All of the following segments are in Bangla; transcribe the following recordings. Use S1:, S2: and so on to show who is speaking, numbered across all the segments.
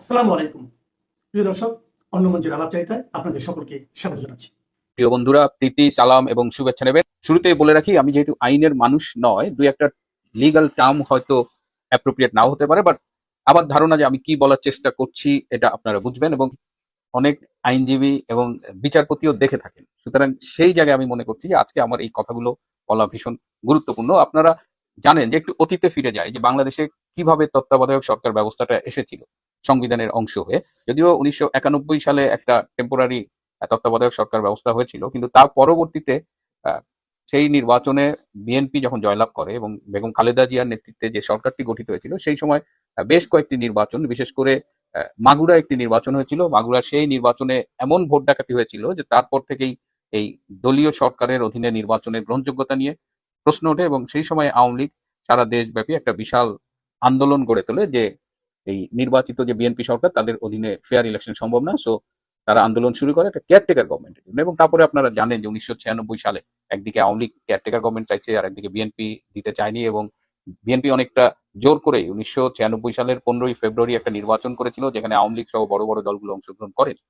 S1: আসসালামু আলাইকুম। প্রিয় দর্শক, অন্য মঞ্চের আলাপ আপনাদের সকলকে স্বাগত জানাচ্ছি।
S2: প্রিয় বন্ধুরা, প্রীতি, সালাম এবং শুভেচ্ছা নেবেন। শুরুতেই বলে রাখি, আমি যেহেতু আইনের মানুষ নয়, দুই একটা লিগ্যাল টার্ম হয়তো অ্যাপ্রোপ্রিয়েট নাও হতে পারে বাট আমার ধারণা যে আমি কি বলার চেষ্টা করছি এটা আপনারা বুঝবেন এবং অনেক আইনজীবী এবং বিচারপতিও দেখে থাকেন। সুতরাং সেই জায়গায় আমি মনে করছি যে আজকে আমার এই কথাগুলো বলা ভীষণ গুরুত্বপূর্ণ। আপনারা জানেন যে একটু অতীতে ফিরে যায় যে বাংলাদেশে কীভাবে তত্ত্বাবধায়ক সরকার ব্যবস্থাটা এসেছিল। সংবিধানের অংশ হয়ে। যদিও উনিশশো একানব্বই সালে একটা টেম্পোরারি তত্ত্বাবধায়ক সরকার ব্যবস্থা হয়েছিল, কিন্তু তার পরবর্তীতে সেই নির্বাচনে বিএনপি যখন জয়লাভ করে এবং বেগম খালেদা জিয়ার নেতৃত্বে যে সরকারটি গঠিত হয়েছিল, সেই সময় বেশ কয়েকটি নির্বাচন, বিশেষ করে মাগুরা একটি নির্বাচন হয়েছিল। মাগুরা সেই নির্বাচনে এমন ভোট ডাকাতি হয়েছিল যে তারপর থেকেই এই দলীয় সরকারের অধীনে নির্বাচনের গ্রহণযোগ্যতা নিয়ে প্রশ্ন ওঠে এবং সেই সময় আওয়ামী লীগ সারা দেশব্যাপী একটা বিশাল আন্দোলন গড়ে তোলে যে এই নির্বাচিত যে বিএনপি সরকার, তাদের অধীনে ফেয়ার ইলেকশন সম্ভব না সো তারা আন্দোলন শুরু করে একটা কেয়ারটেকার গভর্নমেন্টের জন্য। এবং তারপরে আপনারা জানেন যে উনিশশো ছিয়ানব্বই সালে একদিকে আওয়ামী লীগ কেয়ারটেকার গভর্নমেন্ট চাইছে আর একদিকে বিএনপি দিতে চায়নি এবং বিএনপি অনেকটা জোর করে উনিশশো ছিয়ানব্বই সালের পনেরোই ফেব্রুয়ারি একটা নির্বাচন করেছিল, যেখানে আওয়ামী লীগ সহ বড় বড় দলগুলো অংশগ্রহণ করেনি।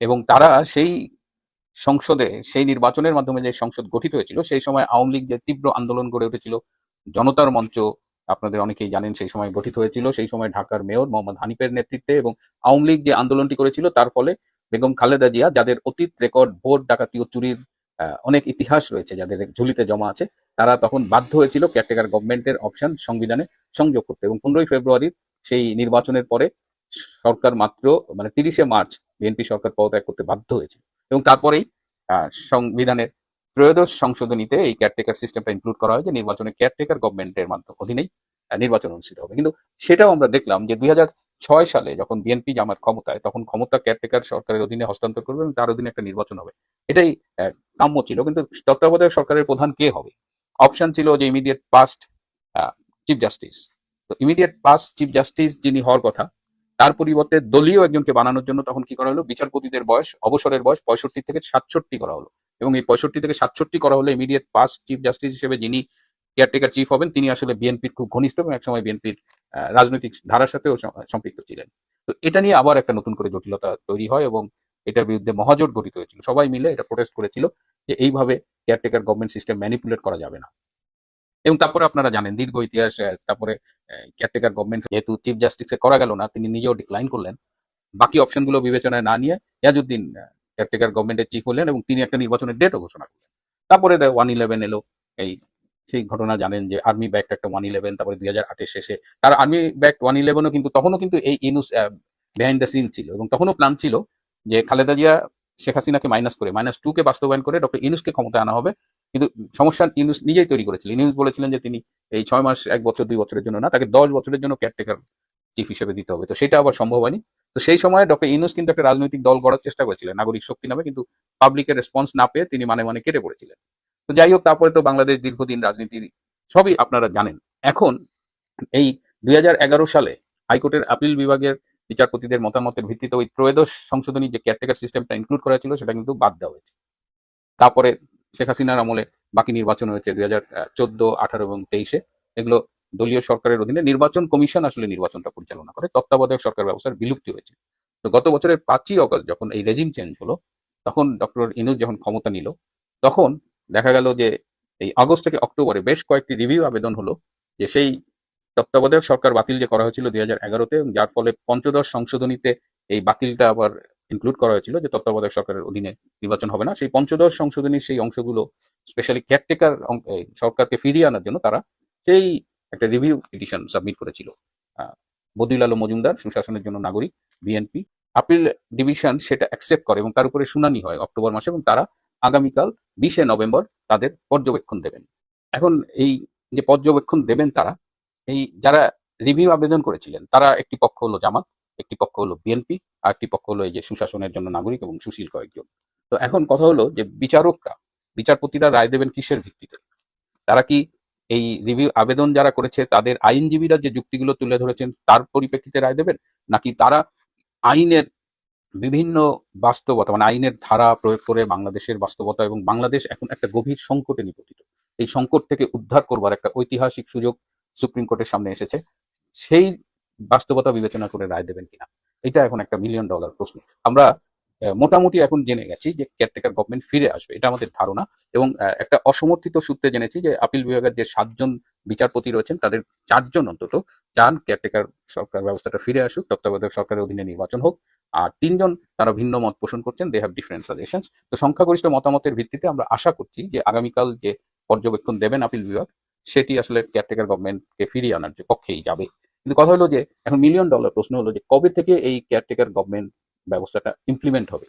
S2: এবং তারা সেই সংসদে, সেই নির্বাচনের মাধ্যমে যে সংসদ গঠিত হয়েছিল, সেই সময় আওয়ামী লীগ যে তীব্র আন্দোলন গড়ে উঠেছিল, জনতার মঞ্চ আপনাদের অনেকেই জানেন সেই সময় গঠিত হয়েছিল, সেই সময় ঢাকার মেয়র মোহাম্মদ হানিফের নেতৃত্বে এবং আওয়ামী লীগ যে আন্দোলনটি করেছিল, তার ফলে বেগম খালেদা জিয়া, যাদের অতীত রেকর্ড, ভোট, ডাকাতি ও চুরির অনেক ইতিহাস রয়েছে, যাদের ঝুলিতে জমা আছে, তারা তখন বাধ্য হয়েছিল কেয়ারটেকার গভর্নমেন্টের অপশন সংবিধানে সংযোগ করতে এবং পনেরোই ফেব্রুয়ারির সেই নির্বাচনের পরে সরকার মাত্র মানে তিরিশে মার্চ বিএনপি সরকার পদত্যাগ করতে বাধ্য হয়েছিল এবং তারপরেই সংবিধানের ত্রয়োদশ সংশোধনীতে এই কেয়ারটেকার সিস্টেমটা ইনক্লুড করা হয় যে নির্বাচনে কেয়ারটেকার গভর্নমেন্টের মাধ্যমে অধীনেই নির্বাচন অনুষ্ঠিত হবে। কিন্তু সেটাও আমরা দেখলাম যে দুই ছয় সালে যখন বিএনপি জামাত ক্ষমতায়, তখন ক্ষমতা কেয়ারটেকার সরকারের অধীনে হস্তান্তর করবে এবং তার অধীনে একটা নির্বাচন হবে। এটাই কাম্য ছিল। কিন্তু তত্ত্বাবধায়ক সরকারের প্রধান কে হবে? অপশন ছিল যে ইমিডিয়েট পাস্ট চিফ জাস্টিস তো ইমিডিয়েট পাস্ট চিফ জাস্টিস যিনি হওয়ার কথা, তার পরিবর্তে দলীয় একজনকে বানানোর জন্য তখন কি করা হলো? বিচারপতিদের বয়স, অবসরের বয়স পঁয়ষট্টি থেকে সাতষট্টি করা হলো। এবং এই পঁয়ষট্টি থেকে সাতষট্টি করা হলে ইমিডিয়েট পাস্ট চিফ জাস্টিস হিসেবে যিনি কেয়ারটেকার চিফ হবেন, তিনি আসলে বিএনপির খুব ঘনিষ্ঠ এবং একসময় বিএনপির রাজনৈতিক ধারার সাথেও সম্পৃক্ত ছিলেন। তো এটা নিয়ে আবার একটা নতুন করে জটিলতা তৈরি হয় এবং এটার বিরুদ্ধে মহাজোট গঠিত হয়েছিল। সবাই মিলে এটা প্রোটেস্ট করেছিল যে এইভাবে কেয়ারটেকার গভর্নমেন্ট সিস্টেম ম্যানিপুলেট করা যাবে না। এবং তারপরে আপনারা জানেন, দীর্ঘ ইতিহাস তারপরে কেয়ারটেকার গভর্নমেন্ট যেহেতু চিফ জাস্টিসে করা গেল না, তিনি নিজেও ডিক্লাইন করলেন। বাকি অপশনগুলো বিবেচনায় না নিয়ে ইয়াজউদ্দিন কেয়ারটেকার গভর্নমেন্টের চিফ হলেন এবং তিনি একটা নির্বাচনের ডেটও ঘোষণা করলেন। তারপরে ওয়ান ইলেভেন এলো, এই সেই ঘটনা জানেন যে আর্মি ব্যাক্ট একটা ওয়ান ইলেভেন তারপরে দুই হাজার আটের শেষে। তার আর্মি ব্যাক্ট ওয়ান ইলেভেনও কিন্তু তখনও কিন্তু এই ইনুস বিহাইন্ড দ্য সিন ছিল এবং তখনও প্ল্যান ছিল যে খালেদা জিয়া, শেখ হাসিনাকে মাইনাস করে মাইনাস টু কে বাস্তবায়ন করে ডক্টর ইনুসকে ক্ষমতায় আনা হবে। কিন্তু সমস্যা ইনুস নিজেই তৈরি করেছিলেন। ইনুস বলেছিলেন যে তিনি এই ছয় মাস, এক বছর, দুই বছরের জন্য না, তাকে দশ বছরের জন্য কেয়ারটেকার চিফ হিসেবে দিতে হবে। তো সেটা আবার সম্ভব হয়নি। তো সেই সময় ডক্টর ইনুস কিন্তু একটা রাজনৈতিক দল গড়ার চেষ্টা করেছিলেন, নাগরিক শক্তি নামে, কিন্তু পাবলিকের রেসপন্স না পেয়ে তিনি মানে মানে কেটে পড়েছিলেন। তো যাই হোক, তারপরে তো বাংলাদেশ দীর্ঘদিন রাজনীতির সবই আপনারা জানেন। এখন এই দুই হাজার এগারো সালে হাইকোর্টের আপিল বিভাগের বিচারপতিদের মতামতের ভিত্তিতে ওই ত্রয়োদশ সংশোধনী যে কেয়ারটেকার সিস্টেমটা ইনক্লুড করা ছিল, সেটা কিন্তু বাদ দেওয়া হয়েছে। তারপরে শেখ হাসিনার আমলে বাকি নির্বাচন হয়েছে দুই হাজার চোদ্দ, আঠারো এবং তেইশে। এগুলো দলীয় সরকারের অধীনে নির্বাচন কমিশন আসলে নির্বাচনটা পরিচালনা করে। তত্ত্বাবধায়ক সরকার ব্যবস্থার বিলুপ্তি হয়েছে। তো গত বছরের পাঁচই অগস্ট যখন এই রেজিম চেঞ্জ হলো, তখন ডক্টর ইনুজ যখন ক্ষমতা নিল, তখন দেখা গেল যে এই আগস্ট থেকে অক্টোবরে বেশ কয়েকটি রিভিউ আবেদন হলো যে সেই তত্ত্বাবধায়ক সরকার বাতিল যে করা হয়েছিল দুই হাজার এগারোতে, যার ফলে পঞ্চদশ সংশোধনীতে এই বাতিলটা আবার ইনক্লুড করা হয়েছিল যে তত্ত্বাবধায়ক সরকারের অধীনে নির্বাচন হবে না। সেই পঞ্চদশ সংশোধনীর সেই অংশগুলো স্পেশালি কেয়ারটেকার সরকারকে ফিরিয়ে আনার জন্য তারা সেই একটা রিভিউ পিটিশন সাবমিট করেছিল। বদিউল আলম মজুমদার, সুশাসনের জন্য নাগরিক বিএনপি আপিল ডিভিশন সেটা অ্যাকসেপ্ট করে এবং তার উপরে শুনানি হয় অক্টোবর মাসে এবং তারা আগামীকাল বিশে নভেম্বর তাদের পর্যবেক্ষণ দেবেন। এখন এই যে পর্যবেক্ষণ দেবেন তারা, এই যারা রিভিউ আবেদন করেছিলেন, তারা একটি পক্ষ হলো জামাত, একটি পক্ষ হলো বিএনপি আর একটি পক্ষ হলো এই যে সুশাসনের জন্য নাগরিক এবং সুশীল কয়েকজন। তো এখন কথা হলো যে বিচারকরা, বিচারপতিরা রায় দেবেন কিসের ভিত্তিতে? তারা কি এই রিভিউ আবেদন যারা করেছে, তাদের আইনজীবীরা যে যুক্তিগুলো তুলে ধরেছেন, তার পরিপ্রেক্ষিতে রায় দেবেন? নাকি তারা আইনের বিভিন্ন বাস্তবতা মানে আইনের ধারা প্রয়োগ করে বাংলাদেশের বাস্তবতা এবং বাংলাদেশ এখন একটা গভীর সংকটে নিপতিত? এই সংকট থেকে উদ্ধার করবার একটা ঐতিহাসিক সুযোগ সুপ্রিম কোর্টের সামনে এসেছে। সেই বাস্তবতা বিবেচনা করে রায় দেবেন কিনা? এটা এখন একটা মিলিয়ন ডলার প্রশ্ন। আমরা মোটামুটি এখন জেনে গেছি যে কেয়ারটেকার গভর্নমেন্ট ফিরে আসবে, এটা আমাদের ধারণা। এবং একটা অসমর্থিত সূত্রে জেনেছি যে আপিল বিভাগের যে সাতজন বিচারপতি রয়েছেন, তাদের চারজন অন্তত চান কেয়ারটেকার সরকার ব্যবস্থাটা ফিরে আসুক, তত্ত্বাবধায়ক সরকারের অধীনে নির্বাচন হোক। আর তিনজন তারা ভিন্ন মত পোষণ করছেন দে হ্যাভ ডিফারেন্ট সাজেশনস তো সংখ্যাগরিষ্ঠ মতামতের ভিত্তিতে আমরা আশা করছি যে আগামীকাল যে পর্যবেক্ষণ দেবেন আপিল বিভাগ, সেটি আসলে কেয়ারটেকার গভর্নমেন্টকে ফিরিয়ে আনার পক্ষেই যাবে। কিন্তু কথা হলো যে, এখন মিলিয়ন ডলার প্রশ্ন হলো যে, কবে থেকে এই কেয়ারটেকার গভর্নমেন্ট ব্যবস্থাটা ইমপ্লিমেন্ট হবে।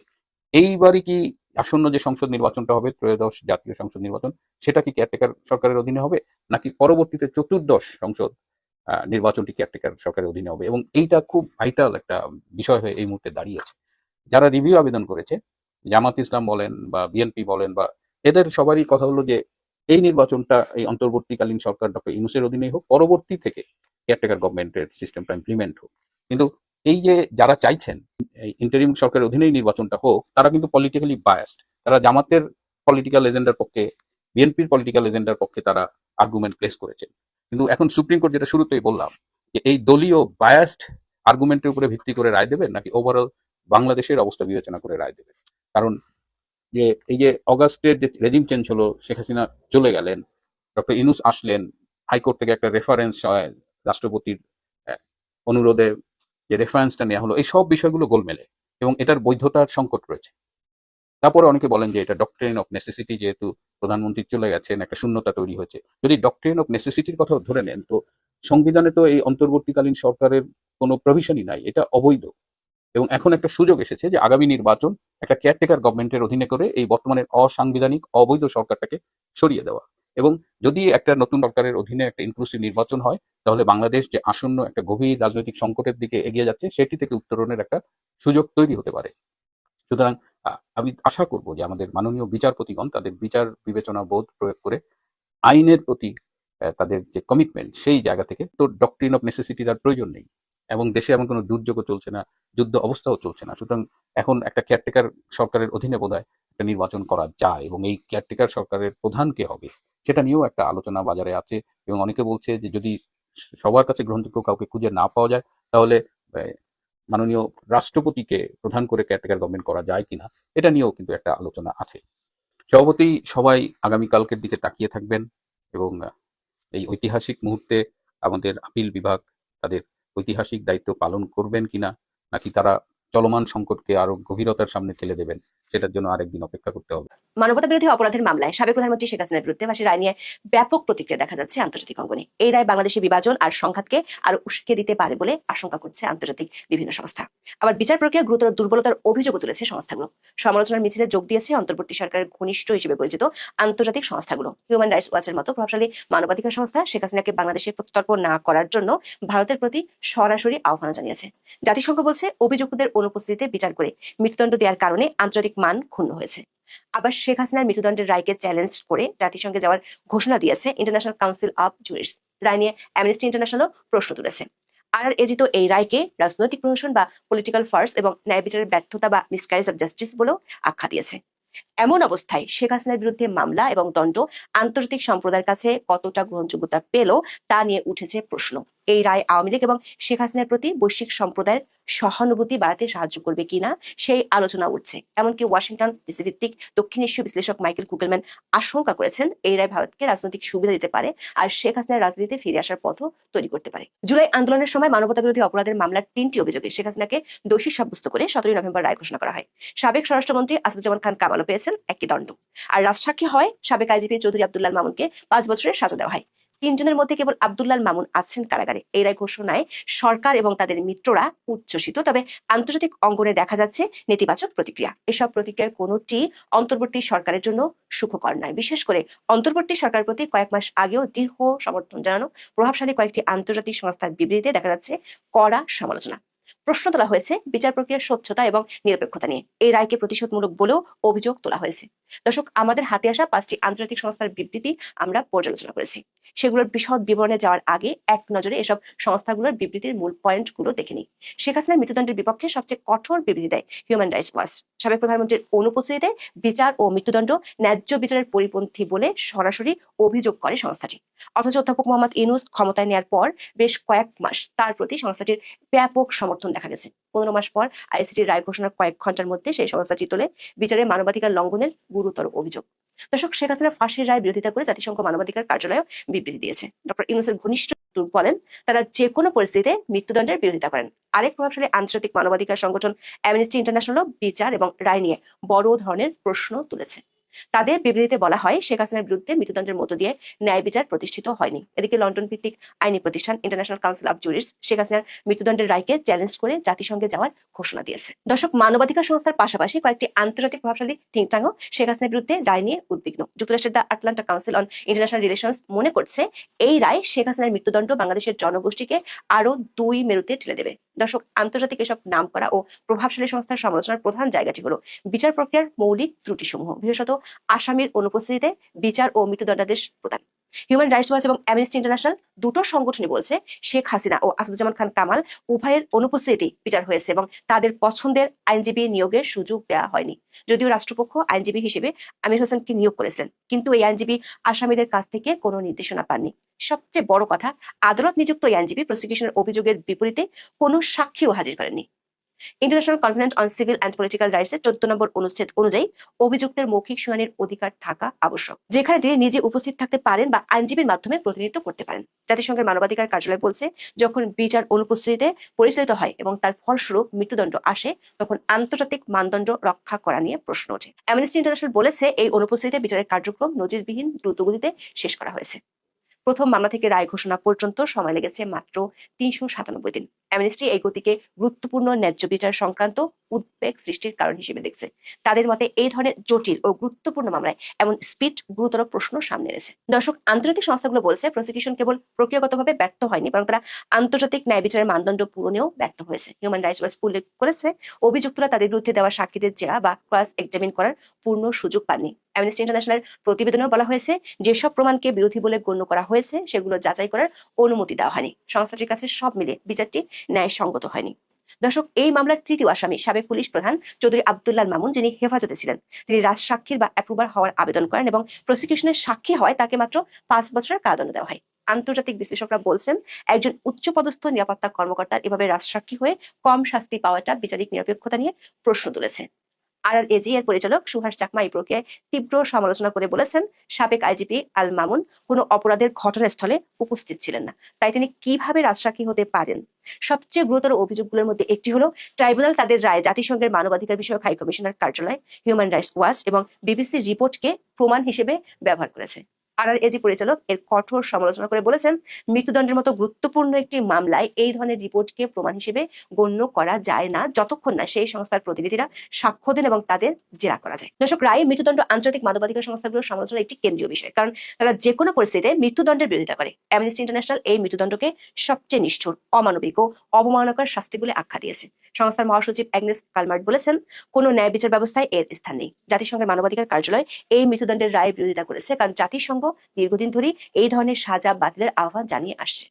S2: এইবারই কি আসন্ন যে সংসদ নির্বাচনটা হবে, ত্রয়োদশ জাতীয় সংসদ নির্বাচন, সেটা কি কেয়ারটেকার সরকারের অধীনে হবে? নাকি পরবর্তীতে চতুর্দশ সংসদ নির্বাচনটি কেয়ারটেকার সরকারের অধীনে হবে? এবং এইটা খুব ভাইটাল একটা বিষয় হয়ে এই মুহূর্তে দাঁড়িয়েছে। যারা রিভিউ আবেদন করেছে, জামাত ইসলাম বলেন বা বিএনপি বলেন বা এদের সবারই কথা হলো যে, এই নির্বাচনটা এই অন্তর্বর্তীকালীন সরকার ডক্টর ইনুসের অধীনেই হোক, পরবর্তী থেকে কেয়ারটেকার গভর্নমেন্টের সিস্টেমটা ইমপ্লিমেন্ট হোক। কিন্তু এই যে যারা চাইছেন ইন্টারিম সরকারের অধীনেই নির্বাচনটা হোক, তারা কিন্তু পলিটিক্যালি বায়াসড তারা জামাতের পলিটিক্যাল এজেন্ডার পক্ষে, বিএনপির পলিটিক্যাল এজেন্ডার পক্ষে তারা আর্গুমেন্ট প্লেস করেছেন। কিন্তু এখন সুপ্রিম কোর্ট যেটা শুরুতেই বললাম, যে এই দলীয় বায়াসড আর্গুমেন্টের উপরে ভিত্তি করে রায় দেবেন, নাকি ওভারঅল বাংলাদেশের অবস্থা বিবেচনা করে রায় দেবেন? কারণ যে এই যে অগাস্টের যে রেজিম চেঞ্জ হলো, শেখ হাসিনা চলে গেলেন, ডক্টর ইনুস আসলেন, হাইকোর্ট থেকে একটা রেফারেন্স হয় রাষ্ট্রপতির অনুরোধে। যে রেফারেন্সটা নেওয়া হলো, এই সব বিষয়গুলো গোলমেলে এবং এটার বৈধতার সংকট রয়েছে। তারপরে অনেকে বলেন যে এটা ডক্ট্রেন অফ নেসেসিটি যেহেতু প্রধানমন্ত্রী চলে গেছেন, একটা শূন্যতা তৈরি হয়েছে। যদি ডক্ট্রেন অফ নেসেসিটির কথা ধরে নেন, তো সংবিধানে তো এই অন্তর্বর্তীকালীন সরকারের কোনো প্রভিশনই নাই, এটা অবৈধ। এবং এখন একটা সুযোগ এসেছে যে আগামী নির্বাচন একটা কেয়ারটেকার গভর্নমেন্টের অধীনে করে এই বর্তমানের অসাংবিধানিক, অবৈধ সরকারটাকে সরিয়ে দেওয়া। এবং যদি একটা নতুন সরকারের অধীনে একটা ইনক্লুসিভ নির্বাচন হয়, তাহলে বাংলাদেশ যে আসন্ন একটা গভীর রাজনৈতিক সংকটের দিকে এগিয়ে যাচ্ছে, সেটি থেকে উত্তরণের একটা সুযোগ তৈরি হতে পারে। সুতরাং আমি আশা করব যে আমাদের মাননীয় বিচারপতিগণ তাদের বিচার বিবেচনা বোধ প্রয়োগ করে আইনের প্রতি তাদের যে কমিটমেন্ট সেই জায়গা থেকে তো ডক্ট্রিন অফ নেসেসিটির আর প্রয়োজন নেই এবং দেশে এমন কোনো দুর্যোগও চলছে না, যুদ্ধ অবস্থাও চলছে না। সুতরাং এখন একটা কেয়ারটেকার সরকারের অধীনে বোধহয় একটা নির্বাচন করা যায় এবং এই কেয়ারটেকার সরকারের প্রধান কে হবে। সেটা নিয়েও একটা আলোচনা বাজারে আছে এবং অনেকে বলছে যে যদি সবার কাছে গ্রহণযোগ্য কাউকে খুঁজে না পাওয়া যায়, তাহলে মাননীয় রাষ্ট্রপতিকে প্রধান করে কেয়ারটেকার গভর্নমেন্ট করা যায় কিনা, এটা নিয়েও কিন্তু একটা আলোচনা আছে। সভাপতি সবাই আগামীকালকের দিকে তাকিয়ে থাকবেন এবং এই ঐতিহাসিক মুহূর্তে আমাদের আপিল বিভাগ তাদের ঐতিহাসিক দায়িত্ব পালন করবেন কিনা, নাকি তারা চলমান সংকটকে আরও গভীরতার সামনে ঠেলে দেবেন, সেটার জন্য আরেকদিন অপেক্ষা করতে হবে।
S3: মানবতা বিরোধী অপরাধের মামলায় সাবেক প্রধানমন্ত্রী শেখ হাসিনার বিরুদ্ধে ফাঁসির রায় নিয়ে ব্যাপক প্রতিক্রিয়া দেখা যাচ্ছে আন্তর্জাতিক অঙ্গনে। এই রায় বাংলাদেশের বিভাজন আর সংঘাতকে আরও উস্কে দিতে পারে বলে আশঙ্কা করছে আন্তর্জাতিক বিভিন্ন সংস্থা। আবার বিচার প্রক্রিয়া গুরুতর দুর্বলতার অভিযোগও তুলেছে সংস্থাগুলো। সমালোচনার মিছিলে যোগ দিয়েছে অন্তর্বর্তী সরকারের ঘনিষ্ঠ হিসেবে পরিচিত আন্তর্জাতিক সংস্থাগুলো। হিউম্যান রাইটস ওয়াচের মতো প্রভাবশালী মানবাধিকার সংস্থা শেখ হাসিনাকে বাংলাদেশে প্রত্যর্প না করার জন্য ভারতের প্রতি সরাসরি আহ্বান জানিয়েছে। জাতিসংঘ বলছে, অভিযুক্তদের অনুপস্থিতিতে বিচার করে মৃত্যুদণ্ড দেওয়ার কারণে আন্তর্জাতিক মান ক্ষুণ্ণ হয়েছে। আবার শেখ হাসিনার মৃত্যুদণ্ডের রায়কে চ্যালেঞ্জ করে জাতিসংঘে যাওয়ার ঘোষণা দিয়েছে ইন্টারন্যাশনাল কাউন্সিল অফ জুরিস রায় নিয়ে অ্যামনেস্টি ইন্টারন্যাশনাল প্রশ্ন তুলেছে। আর এজিত এই রায়কে রাজনৈতিক প্রহসন বা পলিটিক্যাল ফার্স এবং ন্যায় বিচারের ব্যর্থতা বা মিসক্যারেজ অফ জাস্টিস বলেও আখ্যা দিয়েছে। এমন অবস্থায় শেখ হাসিনার বিরুদ্ধে মামলা এবং দণ্ড আন্তর্জাতিক সম্প্রদায়ের কাছে কতটা গ্রহণযোগ্যতা পেল তা নিয়ে উঠেছে প্রশ্ন। এই রায় আওয়ামী লীগ এবং শেখ হাসিনার প্রতি বৈশ্বিক সম্প্রদায়ের সহানুভূতি বাড়াতে সাহায্য করবে কিনা সেই আলোচনা উঠছে। এমনকি ওয়াশিংটন ডিসি ভিত্তিক দক্ষিণ এশীয় বিশ্লেষক মাইকেল কুগেলম্যান আশঙ্কা করেছেন এই রায় ভারতকে রাজনৈতিক সুবিধা দিতে পারে আর শেখ হাসিনার রাজনীতিতে ফিরে আসার পথও তৈরি করতে পারে। জুলাই আন্দোলনের সময় মানবতা বিরোধী অপরাধের মামলার তিনটি অভিযোগে শেখ হাসিনাকে দোষী সাব্যস্ত করে সতেরোই নভেম্বর রায় ঘোষণা করা হয়। সাবেক স্বরাষ্ট্রমন্ত্রী আসাদুজ্জামান খান কামালও পেয়েছেন একটি দণ্ড। আর রাজসাক্ষী হয় সাবেক আইজিপি চৌধুরী আব্দুল্লাহ মামুনকে পাঁচ বছরের সাজা দেওয়া হয়। তিনজনের মধ্যে কেবল আব্দুল্লাল মামুন আছেন কারাগারে। এই রায় ঘোষণায় সরকার এবং তাদের মিত্ররা উচ্ছ্বসিত। তবে আন্তর্জাতিক অঙ্গনে দেখা যাচ্ছে নেতিবাচক প্রতিক্রিয়া। এসব প্রতিক্রিয়ার কোনোটি অন্তর্বর্তী সরকারের জন্য সুখকর নয়। বিশেষ করে অন্তর্বর্তী সরকারের প্রতি কয়েক মাস আগেও দীর্ঘ সমর্থন জানানো প্রভাবশালী কয়েকটি আন্তর্জাতিক সংস্থার বিবৃতিতে দেখা যাচ্ছে কড়া সমালোচনা। প্রশ্ন তোলা হয়েছে বিচার প্রক্রিয়ার স্বচ্ছতা এবং নিরপেক্ষতা নিয়ে। এই রায়কে প্রতিশোধমূলক বলেও অভিযোগ তোলা হয়েছে। দর্শক, আমাদের হাতে আসা পাঁচটি আন্তর্জাতিক সংস্থার বিবৃতি আমরা পর্যালোচনা করেছি। সেগুলোর বিশদ বিবরণে যাওয়ার আগে এক নজরে এসব সংস্থাগুলোর বিবৃতির মূল পয়েন্টগুলো দেখে নিই। শেখ হাসিনার মৃত্যুদণ্ডের বিপক্ষে সবচেয়ে কঠোর বিবৃতি দেয় হিউম্যান রাইটস ওয়াচ। সাবেক প্রধানমন্ত্রীর অনুপস্থিতিতে বিচার ও মৃত্যুদণ্ড ন্যায্য বিচারের পরিপন্থী বলে সরাসরি অভিযোগ করে সংস্থাটি। অথচ অধ্যাপক মোহাম্মদ ইনুস ক্ষমতায় নেওয়ার পর বেশ কয়েক মাস তার প্রতি সংস্থাটির ব্যাপক সমর্থন দেখা গেছে। পনেরো মাস পর আইসিটির রায় ঘোষণার কয়েক ঘণ্টার মধ্যে সেই সংস্থাটি তোলে বিচারের মানবাধিকার লঙ্ঘনের গুরুতর অভিযোগ। দর্শক, শেখ হাসিনা ফাঁসির রায় বিরোধিতা করে জাতিসংঘ মানবাধিকার কার্যালয় বিবৃতি দিয়েছে। ডক্টর ইউনুসের ঘনিষ্ঠ বলেন, তারা যে কোনো পরিস্থিতিতে মৃত্যুদণ্ডের বিরোধিতা করেন। আরেক প্রভাবশালী আন্তর্জাতিক মানবাধিকার সংগঠন অ্যামনেস্টি ইন্টারন্যাশনালও বিচার এবং রায় নিয়ে বড় ধরনের প্রশ্ন তুলেছে। তাদের বিবৃতিতে বলা হয়, শেখ হাসিনার বিরুদ্ধে মৃত্যুদণ্ডের মধ্য দিয়ে ন্যায় বিচার প্রতিষ্ঠিত হয়নি। এদিকে লন্ডন ভিত্তিক আইনি প্রতিষ্ঠান international council of jurist Sheikh হাসিনার মৃত্যুদণ্ডের রায়কে চ্যালেঞ্জ করে জাতিসংঘে যাওয়ার ঘোষণা দিয়েছে। দর্শক, মানবাধিকার সংস্থার পাশাপাশি কয়েকটি আন্তর্জাতিক প্রভাবশালী থিঙ্ক ট্যাঙ্কও শেখ হাসিনার বিরুদ্ধে রায় নিয়ে উদ্বিগ্ন। যুক্তরাষ্ট্রের the Atlantic council on international relations মনে করছে, এই রায় শেখ হাসিনার মৃত্যুদণ্ড বাংলাদেশের জনগোষ্ঠীকে আরও দুই মেরুতে ঠেলে দেবে। দর্শক, আন্তর্জাতিক এসব নাম করা ও প্রভাবশালী সংস্থার সমালোচনার প্রধান জায়গাটি হলো বিচার প্রক্রিয়ার মৌলিক ত্রুটিসমূহ। বিশেষত আসামির অনুপস্থিতিতে বিচার ও মৃত্যুদণ্ডাদেশ প্রদান। হিউম্যান রাইটস ওয়াচ এবং অ্যামনেস্টি ইন্টারন্যাশনাল দুটো সংগঠনই বলছে, শেখ হাসিনা ও আসাদুজ্জামান খান কামাল উভয়ের অনুপস্থিতি বিচার হয়েছে এবং তাদের পছন্দের আইনজীবী নিয়োগের সুযোগ দেওয়া হয়নি। যদিও রাষ্ট্রপক্ষ আইনজীবী হিসেবে আমির হোসেনকে নিয়োগ করেছিলেন, কিন্তু এই আইনজীবী আসামিদের কাছ থেকে কোনো নির্দেশনা পাননি। সবচেয়ে বড় কথা, আদালত নিযুক্ত এই আইনজীবী প্রসিকিউশনের অভিযোগের বিপরীতে কোনো সাক্ষীও হাজির করেননি। International covenant on civil and political rights এর চোদ্দ নম্বর অনুচ্ছেদ অনুযায়ী অভিযুক্তের মৌখিক শুনানির অধিকার থাকা আবশ্যক, যেখানে তিনি নিজে উপস্থিত থাকতে পারেন বা আইনজীবীর মাধ্যমে প্রতিনিধিত্ব করতে পারেন। জাতিসংঘের মানবাধিকার কার্যালয় বলছে, যখন বিচার অনুপস্থিতিতে পরিচালিত হয় এবং তার ফলস্বরূপ মৃত্যুদণ্ড আসে, তখন আন্তর্জাতিক মানদণ্ড রক্ষা করা নিয়ে প্রশ্ন ওঠে। অ্যামনেস্টি ইন্টারন্যাশনাল বলেছে, এই অনুপস্থিতিতে বিচারের কার্যক্রম নজিরবিহীন দ্রুতগতিতে শেষ করা হয়েছে। প্রথম মামলা থেকে রায় ঘোষণা পর্যন্ত সময় লেগেছে মাত্র তিনশো সাতানব্বই দিন। অ্যামনেস্টি এই গতিকে গুরুত্বপূর্ণ ন্যায্য বিচার সংক্রান্ত উদ্বেগ সৃষ্টির কারণ হিসেবে দেখছে। তাদের মতে এই ধরনের জটিল ও গুরুত্বপূর্ণ মামলায় এমন স্পিড গুরুতর প্রশ্ন সামনে এনেছে। দর্শক, আন্তর্জাতিক সংস্থাগুলো বলছে, প্রসিকিউশন কেবল প্রক্রিয়াগতভাবে ব্যর্থ হয়নি, বরং তারা আন্তর্জাতিক ন্যায় বিচারের মানদণ্ড পূরণেও ব্যর্থ হয়েছে। হিউম্যান রাইটস ওয়াচ উল্লেখ করেছে, অভিযুক্তরা তাদের বিরুদ্ধে দেওয়া সাক্ষীদের জেরা বা ক্রস এক্সামিন করার পূর্ণ সুযোগ পাননি। অ্যামনেস্টি ইন্টারন্যাশনাল প্রতিবেদনেও বলা হয়েছে, যেসব প্রমাণকে বিরোধী বলে গণ্য করা হয়েছে, সেগুলো যাচাই করার অনুমতি দেওয়া হয়নি। সংস্থাটির কাছে সব মিলে বিচারটি ন্যায়সঙ্গত হয়নি। দর্শক, এই মামলার তৃতীয় আসামি সাবেক পুলিশ প্রধান চৌধুরী আবদুল্লাহ মামুন, যিনি হেফাজতে ছিলেন। তিনি রাজসাক্ষীর বা অ্যাপ্রুভার হওয়ার আবেদন করেন এবং প্রসিকিউশনের সাক্ষী হয় তাকে মাত্র পাঁচ বছরের কারাদণ্ড দেওয়া হয়। আন্তর্জাতিক বিশ্লেষকরা বলছেন, একজন উচ্চপদস্থ নিরাপত্তা কর্মকর্তার এভাবে রাজসাক্ষী হয়ে কম শাস্তি পাওয়াটা বিচারিক নিরপেক্ষতা নিয়ে প্রশ্ন তুলেছে। আর আর এজি এর পরিচালক সুহাস চাকমা এই প্রক্রিয়ায় তীব্র সমালোচনা করে বলেছেন, সাবেক আইজিপি আল মামুন কোনো অপরাধের ঘটনাস্থলে উপস্থিত ছিলেন না। তাই তিনি কীভাবে রাজসাক্ষী হতে পারেন? সবচেয়ে গুরুতর অভিযোগগুলোর মধ্যে একটি হলো, ট্রাইব্যুনাল তাদের রায়, জাতিসংঘের মানবাধিকার বিষয়ক হাই কমিশনার কার্যালয়, হিউম্যান রাইটস ওয়াচ এবং বিবিসির রিপোর্টকে প্রমাণ হিসেবে ব্যবহার করেছে। আর আর এজি পরিচালক এর কঠোর সমালোচনা করে বলেছেন, মৃত্যুদণ্ডের মতো গুরুত্বপূর্ণ একটি মামলায় এই ধরনের রিপোর্টকে প্রমাণ হিসেবে গণ্য করা যায় না, যতক্ষণ না সেই সংস্থার প্রতিনিধিরা সাক্ষ্য দেন এবং তাদের জেরা করা যায়। দর্শক, রায় মৃত্যুদণ্ড আন্তর্জাতিক মানবাধিকার সংস্থাগুলোর সমালোচনার একটি কেন্দ্রীয় বিষয়, কারণ তারা যে কোনো পরিস্থিতিতে মৃত্যুদণ্ডের বিরোধিতা করে। অ্যামনেস্টি ইন্টারন্যাশনাল এই মৃত্যুদণ্ডকে সবচেয়ে নিষ্ঠুর, অমানবিক ও অবমাননাকর শাস্তি বলে আখ্যা দিয়েছে। সংস্থার মহাসচিব অ্যাগনেস কালমার্ট বলেছেন, কোনো ন্যায় বিচার ব্যবস্থায় এর স্থান নেই। জাতিসংঘের মানবাধিকার কার্যালয় এই মৃত্যুদণ্ডের রায়ের বিরোধিতা করেছে, কারণ জাতিসংঘ দীর্ঘদিন ধরেই এই ধরনের সাজা বাতিলের আহ্বান জানিয়ে আসছে।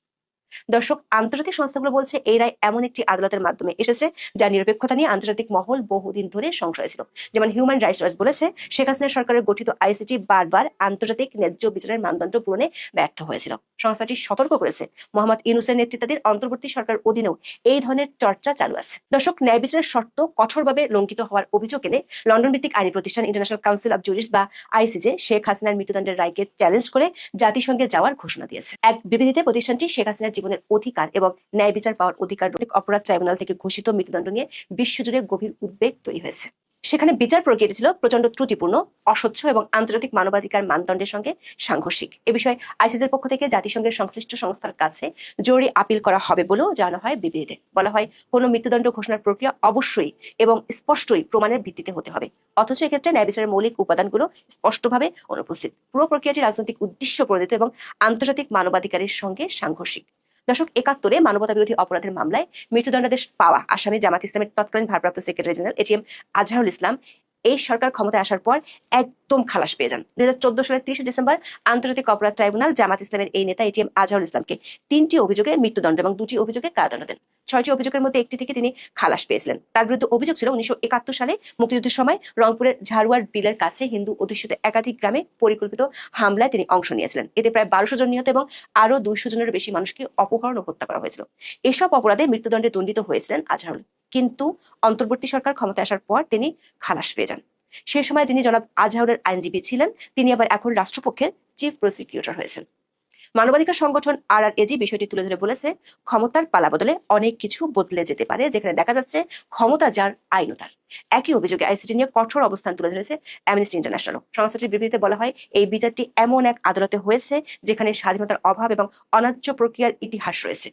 S3: দর্শক, আন্তর্জাতিক সংস্থাগুলো বলছে এই রায় এমন একটি আদালতের মাধ্যমে এসেছে যা নিরপেক্ষতা নিয়ে আন্তর্জাতিক মহল বহুদিন ধরে সংশয় ছিল। যেমন হিউম্যান রাইটস ওয়াচ বলেছে, শেখ হাসিনা সরকারের গঠিত আইসিটি বারবার আন্তর্জাতিক ন্যায্য বিচারের মানদণ্ড পূরণে ব্যর্থ হয়েছিল। সংস্থাটি সতর্ক করেছে, মোহাম্মদ ইউনুসের নেতৃত্বাধীন অন্তর্বর্তী সরকার অধীনেও এই ধরনের চর্চা চালু আছে। দর্শক, ন্যায় বিচারের শর্ত কঠোরভাবে লঙ্ঘিত হওয়ার অভিযোগ এনে লন্ডন ভিত্তিক আইনি প্রতিষ্ঠান ইন্টারন্যাশনাল কাউন্সিল অব জুরিস বা আইসিজে শেখ হাসিনার মৃত্যুদণ্ডের রায়কে চ্যালেঞ্জ করে জাতিসংঘে যাওয়ার ঘোষণা দিয়েছে। এক বিবৃতিতে প্রতিষ্ঠানটি শেখ হাসিনার জীবনের অধিকার এবং ন্যায় বিচার পাওয়ার অধিকার অপরাধ ট্রাইব্যুনাল থেকে ঘোষিত মৃত্যুদণ্ড নিয়ে বিশ্বজুড়ে গভীর উদ্বেগ তৈরি হয়েছে। সেখানে বিচার প্রক্রিয়াটি ছিল প্রচণ্ড ত্রুটিপূর্ণ অস্বচ্ছ এবং আন্তর্জাতিক মানবাধিকার মানদণ্ডের সঙ্গে সাংঘর্ষিক। এ বিষয়ে আইসিসের পক্ষ থেকে জাতিসংঘের সংশ্লিষ্ট সংস্থার কাছে জরুরি আপিল করা হবে বলেও জানানো হয় বিবৃতিতে। বলা হয়, কোনো মৃত্যুদণ্ড ঘোষণার প্রক্রিয়া অবশ্যই এবং স্পষ্টই প্রমাণের ভিত্তিতে হতে হবে। অথচ এক্ষেত্রে ন্যায় বিচারের মৌলিক উপাদানগুলো স্পষ্টভাবে অনুপস্থিত। পুরো প্রক্রিয়াটি রাজনৈতিক উদ্দেশ্য প্রণোদিত এবং আন্তর্জাতিক মানবাধিকারের সঙ্গে সাংঘর্ষিক। দশক একাত্তরে মানবতা বিরোধী অপরাধের মামলায় মৃত্যুদণ্ডাদেশ পাওয়া আসামি জামাত ইসলামের তৎকালীন ভারপ্রাপ্ত secretary general ATM Azharul Islam এই সরকার ক্ষমতায় আসার পর একদম খালাস পেয়ে যান। দুই হাজার চোদ্দ সালের তিরিশে ডিসেম্বর আন্তর্জাতিক অপরাধ ট্রাইব্যুনাল জামাত ইসলামের এই নেতা এটিএম আজহারুল ইসলামকে তিনটি অভিযোগে মৃত্যুদণ্ড এবং দুটি অভিযোগে কারাদণ্ড দেন। ছয়টি অভিযোগের মধ্যে একটি থেকে তিনি খালাস পেয়েছিলেন। তার বিরুদ্ধে অভিযোগ ছিল উনিশশো একাত্তর সালে মুক্তিযুদ্ধের সময় রংপুরের ঝাড়ুয়ার বিলের কাছে হিন্দু অধ্যুষিত একাধিক গ্রামে পরিকল্পিত হামলায় তিনি অংশ নিয়েছিলেন। এতে প্রায় বারোশো জন নিহত এবং আরও দুইশো জনের বেশি মানুষকে অপহরণ ও হত্যা করা হয়েছিল। এসব অপরাধে মৃত্যুদণ্ডে দণ্ডিত হয়েছিলেন আজহারুল। কিন্তু অন্তর্বর্তী সরকার ক্ষমতায় আসার পর তিনি খালাস পেয়ে যান। সে সময় যিনি জনাব আজহারের আইনজীবী ছিলেন, তিনি আবার এখন রাষ্ট্রপক্ষের চিফ প্রসিকিউটর হয়েছেন। মানবাধিকার সংগঠন আর আর এজি বিষয়টি তুলে ধরে বলেছে, ক্ষমতার পালা বদলে অনেক কিছু বদলে যেতে পারে, যেখানে দেখা যাচ্ছে ক্ষমতা যার আইনও তার। একই অভিযোগে আইসিটি নিয়ে কঠোর অবস্থান তুলে ধরেছে অ্যামনেস্টি ইন্টারন্যাশনাল সংস্থাটির বিবৃতিতে বলা হয়, এই বিচারটি এমন এক আদালতে হয়েছে, যেখানে স্বাধীনতার অভাব এবং অনার্য প্রক্রিয়ার ইতিহাস রয়েছে।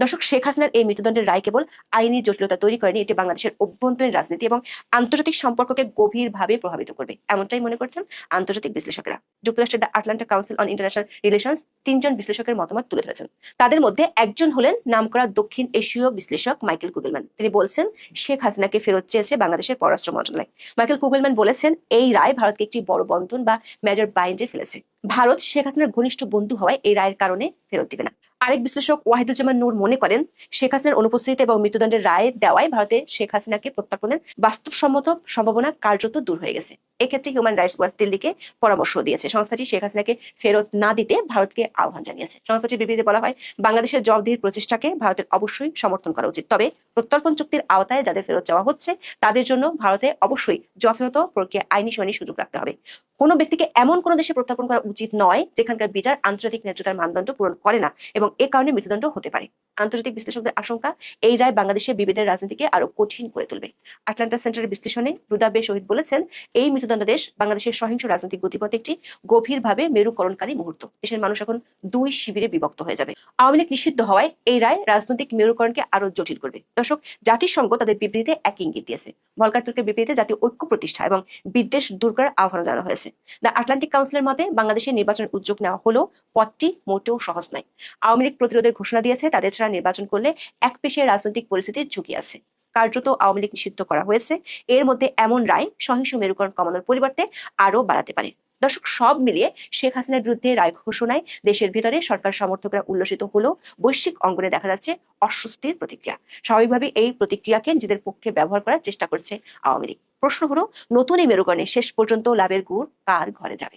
S3: দর্শক, শেখ হাসিনার এই মৃত্যুদণ্ডের রায় কেবল আইনি জটিলতা তৈরি করেনি, এটি বাংলাদেশের অভ্যন্তরীণ রাজনীতি এবং আন্তর্জাতিক সম্পর্ককে গভীরভাবে প্রভাবিত করবে। এমনটাই মনে করছেন আন্তর্জাতিক বিশ্লেষকেরা। যুক্তরাষ্ট্রের the Atlantic council on international relations তিনজন বিশ্লেষকের মতামত তুলে ধরেছেন। তাদের মধ্যে একজন হলেন নামকরা দক্ষিণ এশীয় বিশ্লেষক মাইকেল কুগেলম্যান। তিনি বলছেন, শেখ হাসিনাকে ফেরত চেয়েছে বাংলাদেশের পররাষ্ট্র মন্ত্রণালয়। মাইকেল কুগেলম্যান বলেছেন, এই রায় ভারতকে একটি বড় বন্ধন বা মেজর বাইন্ডে ফেলেছে। ভারত শেখ হাসিনার ঘনিষ্ঠ বন্ধু হওয়ায় এই রায়ের কারণে ফেরত দিবে না। আরেক বিশ্লেষক ওয়াহিদুজ্জামান নূর মনে করেন, শেখ হাসিনার অনুপস্থিতিতে এবং মৃত্যুদণ্ডের রায় দেওয়ায় ভারতে শেখ হাসিনাকে প্রত্যার্পণের বাস্তবসম্মত সম্ভাবনা কার্যত দূর হয়ে গেছে। এক্ষেত্রে হিউম্যান রাইটস ওয়াচ দিল্লিকে পরামর্শ দিয়েছে। সংস্থাটি শেখ হাসিনাকে ফেরত না দিতে ভারতকে আহ্বান জানিয়েছে। সংস্থাটির বিবৃতিতে বলা হয়, বাংলাদেশের জবাবদিহির প্রচেষ্টাকে ভারতের অবশ্যই সমর্থন করা উচিত। তবে প্রত্যর্পণ চুক্তির আওতায় যাদের ফেরত যাওয়া হচ্ছে, তাদের জন্য ভারতে অবশ্যই যথাযথ প্রক্রিয়া, আইনি শুনানি সুযোগ রাখতে হবে। কোনো ব্যক্তিকে এমন কোনো দেশে প্রত্যার্পণ করা উচিত নয়, যেখানকার বিচার আন্তর্জাতিক ন্যায্যতার মানদণ্ড পূরণ করে না এবং এ কারণে মৃত্যুদণ্ড হতে পারে। আন্তর্জাতিক বিশ্লেষকদের আশঙ্কা, এই রায় বাংলাদেশের বিভেদের রাজনীতিকে আরও কঠিন করে তুলবে। আটলান্টা সেন্টারের বিশ্লেষণে রুদাবে শহীদ বলেছেন, এই মৃত্যুদণ্ডাদেশ বাংলাদেশের সহিংস রাজনৈতিক গতিপথ একটি গভীরভাবে মেরুকরণকারী মুহূর্ত। দেশের মানুষ এখন দুই শিবিরে বিভক্ত হয়ে যাবে। আওয়ামী লীগ নিষিদ্ধ হওয়ায় এই রায় রাজনৈতিক মেরুকরণকে আরও জটিল করবে। দর্শক, জাতিসংঘ তাদের বিবৃতিতে এক ইঙ্গিত দিয়েছে। ভলকার তুর্কের বিবৃতিতে জাতীয় ঐক্য প্রতিষ্ঠা এবং বিদ্বেষ দূর করার আহ্বান জানানো হয়েছে। দ্য আটলান্টিক কাউন্সিলের মতে, বাংলাদেশের নির্বাচনের উদ্যোগ নেওয়া হলেও পথটি মোটেও সহজ নয়। আওয়ামী লীগ প্রতিরোধের ঘোষণা দিয়েছে, তাদের ছাড়া নির্বাচন করলে এক পেশে রাজনৈতিক পরিস্থিতির ঝুঁকি আছে। কার্যত আওয়ামী লীগ নিষিদ্ধ করা হয়েছে। এর মধ্যে এমন রায় সহিংস মেরুকরণ কমানোর পরিবর্তে আরও বাড়াতে পারে। দর্শক, সব মিলিয়ে শেখ হাসিনার বিরুদ্ধে রায় ঘোষণায় দেশের ভিতরে সরকার সমর্থকরা উল্লসিত হলেও বৈশ্বিক অঙ্গনে দেখা যাচ্ছে অস্বস্তির প্রতিক্রিয়া। স্বাভাবিকভাবে এই প্রতিক্রিয়াকে নিজেদের পক্ষে ব্যবহার করার চেষ্টা করছে আওয়ামী লীগ। প্রশ্ন হলো, নতুন এই মেরুকরণে শেষ পর্যন্ত লাভের গুড় কার ঘরে যাবে?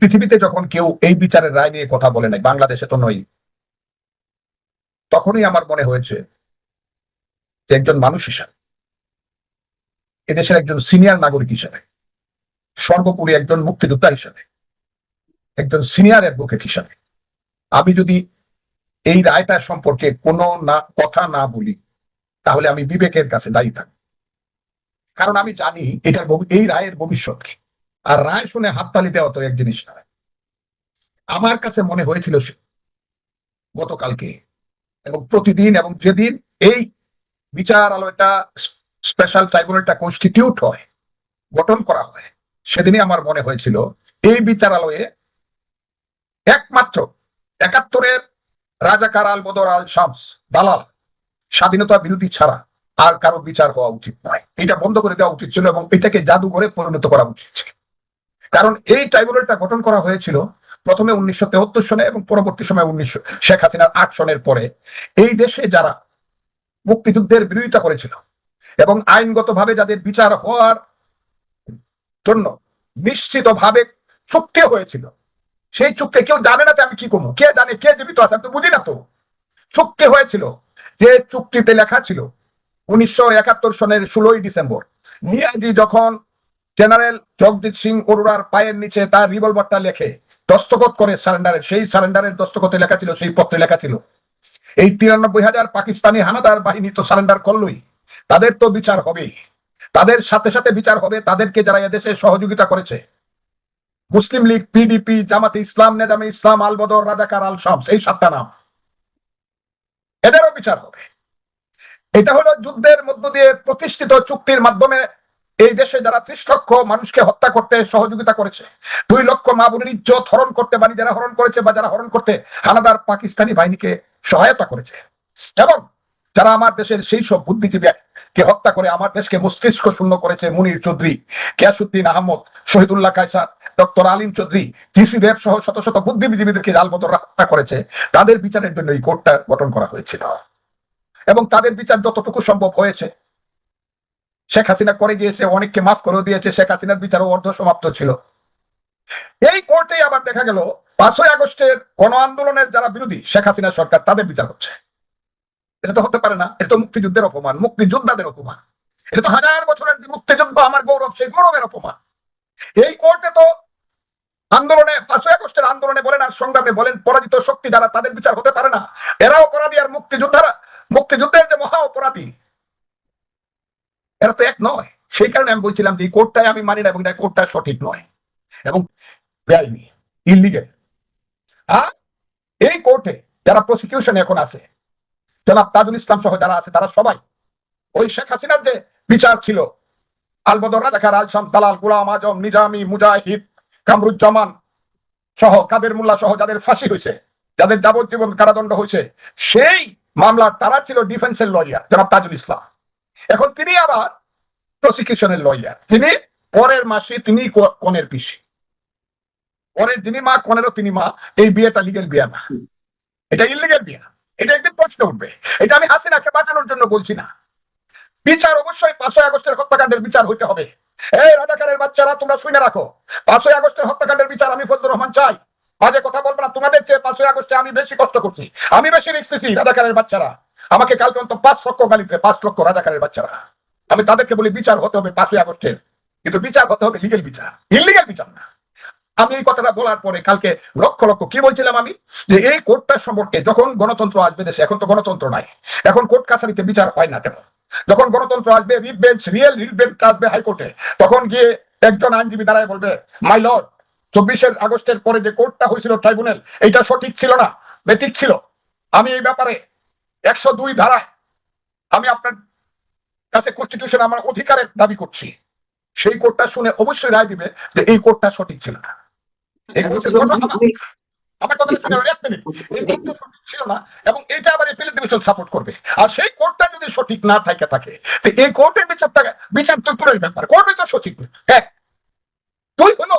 S4: পৃথিবীতে যখন কেউ এই বিচারের রায় নিয়ে কথা বলে নাই, বাংলাদেশে তো নয় তখনই আমার মনে হয়েছে যে একজন মানুষ হিসাবে, এদেশের একজন সিনিয়র নাগরিক হিসাবে, সর্বোপরি একজন মুক্তিযোদ্ধা হিসাবে, একজন সিনিয়র অ্যাডভোকেট হিসাবে, আমি যদি এই রায়টা সম্পর্কে কোনো না, কথা না বলি, তাহলে আমি বিবেকের কাছে দায়ী থাকব। কারণ আমি জানি এটার এই রায়ের ভবিষ্যৎ কি। আর রায় শুনে হাততালি দেওয়া তো এক জিনিস নয়। আমার কাছে মনে হয়েছিল গতকালকে এবং প্রতিদিন এবং যেদিন এই বিচার বিচারালয়টা স্পেশাল ট্রাইব্যুনালটা কনস্টিটিউট হয়, গঠন করা হয়, সেদিনই আমার মনে হয়েছিল এই বিচার বিচারালয়ে একমাত্র একাত্তরের রাজাকার আল বদর আল শামস, দালাল, স্বাধীনতা বিরোধী ছাড়া আর কারও বিচার হওয়া উচিত নয়। এটা বন্ধ করে দেওয়া উচিত ছিল এবং এটাকে জাদুঘরে পরিণত করা উচিত ছিল। কারণ এই ট্রাইব্যুনালটা গঠন করা হয়েছিল প্রথমে উনিশশো তেহত্তর সনে এবং পরবর্তী সময় উনিশশো, শেখ হাসিনার আট সনের পরে এই দেশে যারা মুক্তিযুদ্ধের বিরোধিতা করেছিল এবং আইনগতভাবে যাদের বিচার হওয়ার জন্য নিশ্চিতভাবে চুক্তি হয়েছিল, সেই চুক্তি কেউ জানে না যে আমি কি করব। কে জানে, কে জীবিত আছে, আমি তো বুঝি না তো। চুক্তি হয়েছিল যে চুক্তিতে লেখা ছিল উনিশশো একাত্তর সনের ষোলোই ডিসেম্বর, নিয়াজি যখন জেনারেল জগজিৎ সিং অরোরার পায়ের নিচে তার রিভলভারটা লেখে দস্তখত করে সারেন্ডারের সেই সারেন্ডারের দস্তখতে লেখা ছিল, সেই পত্রে লেখা ছিল। এই তিরানব্বই হাজার পাকিস্তানি হানাদার বাহিনী তো সারেন্ডার করলোই। তাদের তো বিচার হবেই। তাদের সাথে সাথে বিচার হবে, তাদেরকে যারা এদেশে সহযোগিতা করেছে। মুসলিম লীগ পিডিপি জামাতে ইসলাম, নেজামে ইসলাম আল বদর রাজাকার আল শামস এই সাতটা নাম। এদেরও বিচার হবে। এটা হলো যুদ্ধের মধ্য দিয়ে প্রতিষ্ঠিত চুক্তির মাধ্যমে এই দেশে যারা ত্রিশ লক্ষ মানুষকে হত্যা করতে সহযোগিতা করেছে, দুই লক্ষ মা বোনের ইজ্জত হরণ করতে বাড়ি যারা হরণ করেছে বা যারা হরণ করতে হানাদার পাকিস্তানি বাহিনীকে সহায়তা করেছে। এবং যারা আমার দেশের সেই সব বুদ্ধিজীবী কে হত্যা করে আমার দেশকে মস্তিষ্ক শূন্য করেছে, মুনির চৌধুরী কিয়াসুদ্দিন আহমদ, শহীদুল্লাহ কায়সার, ডক্টর আলিম চৌধুরী জিসি দেব সহ শত শত বুদ্ধিজীবীদেরকে জালবদর হত্যা করেছে, তাদের বিচারের জন্য এই কোর্টটা গঠন করা হয়েছিল। এবং তাদের বিচার যতটুকু সম্ভব হয়েছে শেখ হাসিনা করে গিয়েছে, অনেককে মাফ করে দিয়েছে, শেখ হাসিনার বিচারও অর্ধ সমাপ্ত ছিল। এই কোর্টে আবার দেখা গেল, পাঁচই আগস্টের গণ আন্দোলনের যারা বিরোধী, শেখ হাসিনা সরকার, তাদের বিচার হচ্ছে। এটা তো হতে পারে না, এটা তো মুক্তিযুদ্ধের অপমান, মুক্তিযোদ্ধাদের অপমান। এটা তো হাজার বছরের যে মুক্তিযুদ্ধ, আমার গৌরব, সেই গৌরবের অপমান। এই কোর্টে তো আন্দোলনে, পাঁচই আগস্টের আন্দোলনে বলেন আর সংগ্রামে বলেন, পরাজিত শক্তি যারা, তাদের বিচার হতে পারে না। এরা অপরাধী আর মুক্তিযোদ্ধারা, মুক্তিযুদ্ধের যে মহা অপরাধী এরা তো এক নয়। সেই কারণে আমি বলছিলাম যে এই কোর্টটাই আমি মানি না এবং কোর্টটা সঠিক নয়। এবং বেআইনি ইলিগেল আর এই কোর্টে যারা প্রসিকিউশন এখন আছে, জনাব তাজুল ইসলাম সহ যারা আছে, তারা সবাই, ওই শেখ হাসিনার যে বিচার ছিল, আলবদর, রাজাকার, আলসাম, দালাল, গুলাম, আজম, নিজামি, মুজাহিদ, কামরুজ্জামান সহ, কাদের মোল্লা সহ যাদের ফাঁসি হয়েছে, যাদের যাবজ্জীবন কারাদণ্ড হয়েছে, সেই মামলার তারা ছিল ডিফেন্সের লয়ার জনাব তাজুল ইসলাম। এখন তিনি আবার প্রসিকিউশনের লয়ার তিনি পরের মাসে তিনি কনের পিসি। পরের যিনি মা কনেরও তিনি মা। এই বিয়েটা লিগেল বিয়ে না। এটা ইলিগেল বিয়ে। এটা একদিন প্রশ্ন উঠবে। এটা আমি হাসিনাকে বাঁচানোর জন্য বলছি না। বিচার অবশ্যই পাঁচই আগস্টের হত্যাকাণ্ডের বিচার হইতে হবে। এই রাজাকারের বাচ্চারা তোমরা শুনে রাখো। পাঁচই আগস্টের হত্যাকাণ্ডের বিচার আমি ফজলুর রহমান চাই। বাজে কথা বলব না। তোমাদের চেয়ে পাঁচই আগস্টে আমি বেশি কষ্ট করছি। আমি বেশি নিছি রাজাকারের বাচ্চারা। আমাকে কালকে অন্তত পাঁচ লক্ষ গালিতে, পাঁচ লক্ষ রাজাকারের বাচ্চারা। আমি তাদেরকে বলি, বিচার হতে হবে পাঁচই আগস্টের। কিন্তু বিচার হতে হবে লিগেল বিচার। ইলিগেল বিচার না। আমি এই কথাটা বলার পরে কালকে লক্ষ লক্ষ, কি বলছিলাম আমি? যে এই কোর্টটা সম্পর্কে যখন গণতন্ত্র আসবে দেশে, এখন তো গণতন্ত্র নাই। এখন কোর্ট কাছারিতে বিচার হয় না তেমন যখন গণতন্ত্র আসবে, writ bench real writ bench আসবে হাইকোর্টে, তখন গিয়ে একজন আইনজীবী দাঁড়ায় বলবে মাই লর্ড চব্বিশের আগস্টের পরে যে কোর্টটা হয়েছিল ট্রাইব্যুনাল এটা সঠিক ছিল না, বেঠিক ছিল। আমি এই ব্যাপারে একশো দুই ধারায় আমি আপনার কাছে কনস্টিটিউশন আমার অধিকারের দাবি করছি। সেই কোর্টটা শুনে অবশ্যই রায় দিবে যে এই কোর্টটা সঠিক ছিল না। ছিল না। এবং আবার সাপোর্ট করবে। আর সেই যদি সঠিক না থাকে এই কোর্টের বিচার তো পুরোই ব্যাপার। করবে তো সঠিক। এক দুই হলো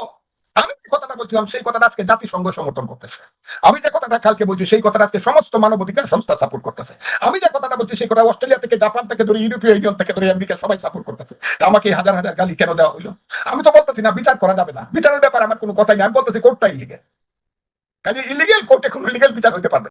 S4: আমি যে কথাটা বলছিলাম, সেই কথাটা আজকে জাতিসংঘ সমর্থন করতেছে। আমি যে কথাটা কালকে বলছি, সেই কথাটা আজকে সমস্ত মানবাধিকার সংস্থা সাপোর্ট করতেছে। আমি যে কথাটা বলছি, সেই কথা অস্ট্রেলিয়া থেকে, জাপান থেকে ধরে, ইউরোপীয় ইউনিয়ন থেকে ধরে, আমেরিকা সবাই সাপোর্ট করতেছে। আমাকে হাজার হাজার গালি কেন দেওয়া হইল? আমি তো বলতেছি না, বিচার করা যাবে না। বিচারের ব্যাপারে আমার কোনো কথাই নেই। আমি বলতেছি কোর্টটা ইলিগেল কাজে ইলিগেল কোর্টে কোনো লিগেল বিচার হইতে পারবে।